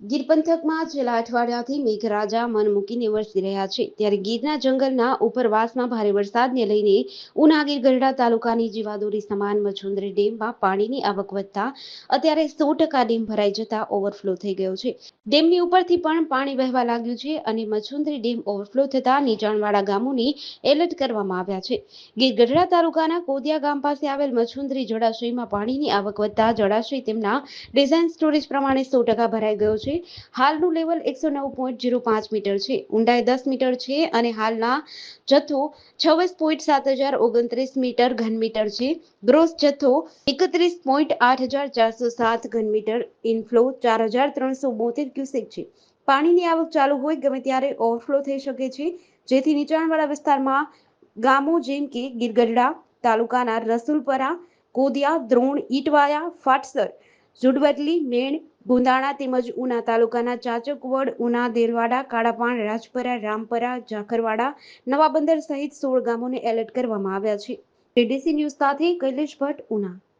ગીર પંથકમાં છેલ્લા અઠવાડિયાથી મેઘરાજા મન મૂકીને વરસી રહ્યા છે. ત્યારે ગીરના જંગલના ઉપરવાસમાં ભારે વરસાદને લઈને ઉના ગીર ગઢડા તાલુકાની જીવાદોરી સમાન મચુંદરી ડેમમાં પાણીની આવક વધતા અત્યારે સો ટકા ડેમ ભરાઈ જતા ઓવરફ્લો થઈ ગયો છે. ડેમની ઉપરથી પણ પાણી વહેવા લાગ્યું છે અને મચુંદરી ડેમ ઓવરફ્લો થતા નીચાણવાળા ગામોની એલર્ટ કરવામાં આવ્યા છે. ગીર ગઢડા તાલુકાના કોદિયા ગામ પાસે આવેલ મચુંદરી જળાશયમાં પાણીની આવક વધતા જળાશય તેમના ડિઝાઇન સ્ટોરેજ પ્રમાણે સો ટકા ભરાઈ ગયો છે. હાલનું લેવલ એકસો મીટર છે. ઊંડાઈ દસ મીટર છે અને હાલના જથ્થો છવ્વીસ પોઈન્ટ સાત મીટર છે. ગ્રોસ જથ્થો એકત્રીસ પોઈન્ટ આઠ ઇનફ્લો ચાર ક્યુસેક છે. પાણીની આવક ચાલુ હોય ગમે ત્યારે ઓવરફ્લો થઈ શકે છે. જેથી નીચાણવાળા વિસ્તારમાં ગામો જેમ કે ગીરગઢડા તાલુકાના રસુલપરા, કોદિયા, દ્રોણ, ઈટવાયા, ફાટસર જુડવટલી મેણ, ગુંદાણા તેમજ ઉના તાલુકાના ચાચકવડ ઉના દેલવાડા, કાળાપાણ, રાજપરા, રામપરા, ઝાખરવાડા નવા બંદર સહિત સોળ ગામોને એલર્ટ કરવામાં આવ્યા છે. ટીડીસી ન્યૂઝ સાથે કૈલેશ ભટ્ટ, ઉના.